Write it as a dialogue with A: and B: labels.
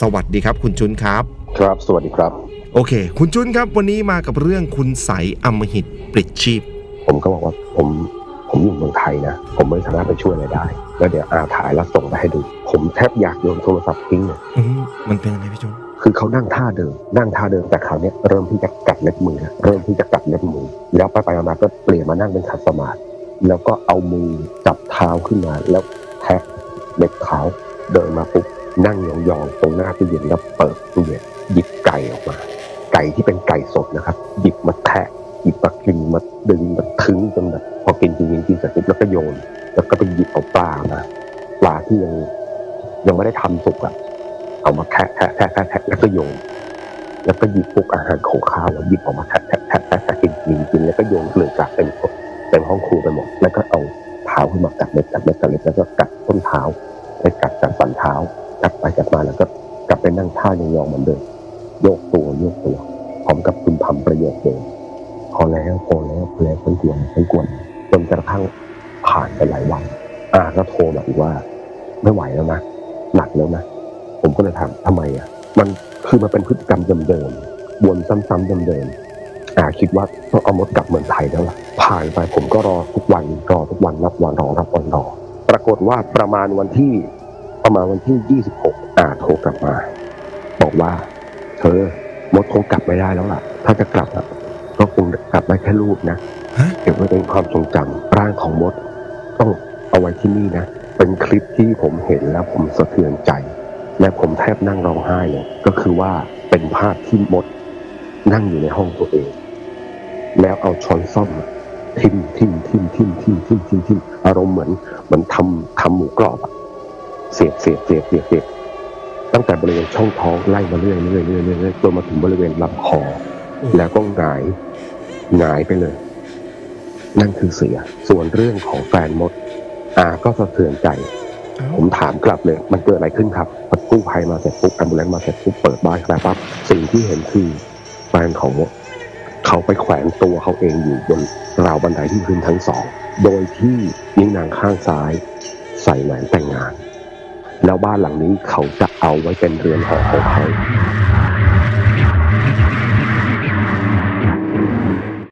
A: สวัสดีครับ คุณจุนครับ
B: ครับ สวัสดีครับ
A: โอเค คุณจุนครับ วันนี้มากับเรื่องคุณใสยอำมหิตปลิดชีพ
B: ผมก็บอกว่าผมผมอยู่เมืองไทยนะ ผมไม่สามารถไปช่วยอะไรได้ แล้วเดี๋ยวอาถ่ายแล้วส่งไปให้ดู ผมแทบอยากโยนโทรศัพท์ทิ้งเลย
A: อืมมันเป็นยังไงพี่จุน
B: คือเขานั่งท่าเดิมนั่งท่าเดิมแต่คราวเนี้ยเริ่มที่จะกัดเล็บมือแล้วเริ่มที่จะกัดเล็บมือ แล้วไปไปๆมาๆก็เปลี่ยนมานั่งเป็นขัดสมาธิแล้วก็เอามือจับเท้าขึ้นมา แล้วแทะเล็บเท้าเดินมาปุ๊บ นั่งยองๆตรงหน้าตู้เย็นแล้วเปิดตู้เย็นหยิบไก่ออกมา ไก่ที่เป็นไก่สดนะครับ หยิบมาแทะหยิบมากินมาดึงมาทึงจนแบบพอกินกินกินกินเสร็จปุ๊บแล้วก็โยน แล้วก็ไปหยิบเอาปลามาปลาที่ยังยังไม่ได้ทำสุกอะเอามาแทะแทะแทะแทะแล้วก็โยนแล้วก็หยิบพวกอาหารของข้าวแล้วหยิบออกมาแทะแทะแทะแทะกินกินกินแล้วก็โยนเกลือกลาดเต็มเต็มห้องครัวไปหมดแล้วก็เอาเท้าขึ้นมากัดเล็บกัดเล็บกัดเล็บแล้วก็กัดต้นเท้า ไปกัดกัดสันเท้ากัดไปกัดมาแล้วก็กลับไปนั่งท่ายองๆเหมือนเดิมโยกตัวโยกตัวพร้อมกับคุณพำประโยคเดิมพอแล้วพอแล้วพอแล้วฉันกวนฉันกวนจนกระทั่งผ่านไปหลายวันอาก็โทรมาอีกว่าไม่ไหวแล้วนะหนักแล้วนะผมก็เลยถามทำไมอะ มันคือมันเป็นพฤติกรรมเดิมๆวนซ้ำๆเดิมๆอ่าคิดว่าต้องเอามดกลับเมืองไทยแล้วล่ะผ่านไปผมก็รอทุกวันรอทุกวันรับวันรอรับวันรอ ปรากฏว่าประมาณวันที่ประมาณวันที่ 26อ่าโทรกลับมา บอกว่า เธอมดคงกลับไม่ได้แล้วล่ะ ถ้าจะกลับอะก็คงกลับได้แค่รูปนะ
A: ฮะ
B: เก็บไว้เป็นความทรงจำร่างของมด ต้องเอาไว้ที่นี่นะ เป็นคลิปที่ผมเห็นแล้วผมสะเทือนใจ และผมแทบนั่งร้องไห้เลยก็คือว่าเป็นภาพที่มด นั่งอยู่ในห้องตัวเอง แล้วเอาช้อนซ่อม ทิมทิมทิมทิมทิมทิมทิมทิมอารมณ์เหมือนเหมือนทำทำหมูกรอบอะเสียบเสียบเสียบเสียบเสียบตั้งแต่บริเวณช่องท้องไล่มาเรื่อยเรื่อยเรื่อยเรื่อยเรื่อยจนมาถึงบริเวณลำคอแล้วก็หงายหงายไปเลย นั่นคือเสีย ส่วนเรื่องของแฟนมด อาก็สะเทือนใจ
A: เอ้า
B: ผมถามกลับเลย มันเกิดอะไรขึ้นครับพอกู้ภัยมาเสร็จปุ๊บแอมบูเลนซ์มาเสร็จปุ๊บเปิดบ้านแล้วปั๊บสิ่งที่เห็นคือแฟนของมด เขาไปแขวนตัวเขาเองอยู่บนราวบันไดที่พื้นทั้งสอง โดยที่นิ้วนางข้างซ้ายใส่แหวนแต่งงาน แล้วบ้านหลังนี้เขาจะเอาไว้เป็นเรือนหอของเขา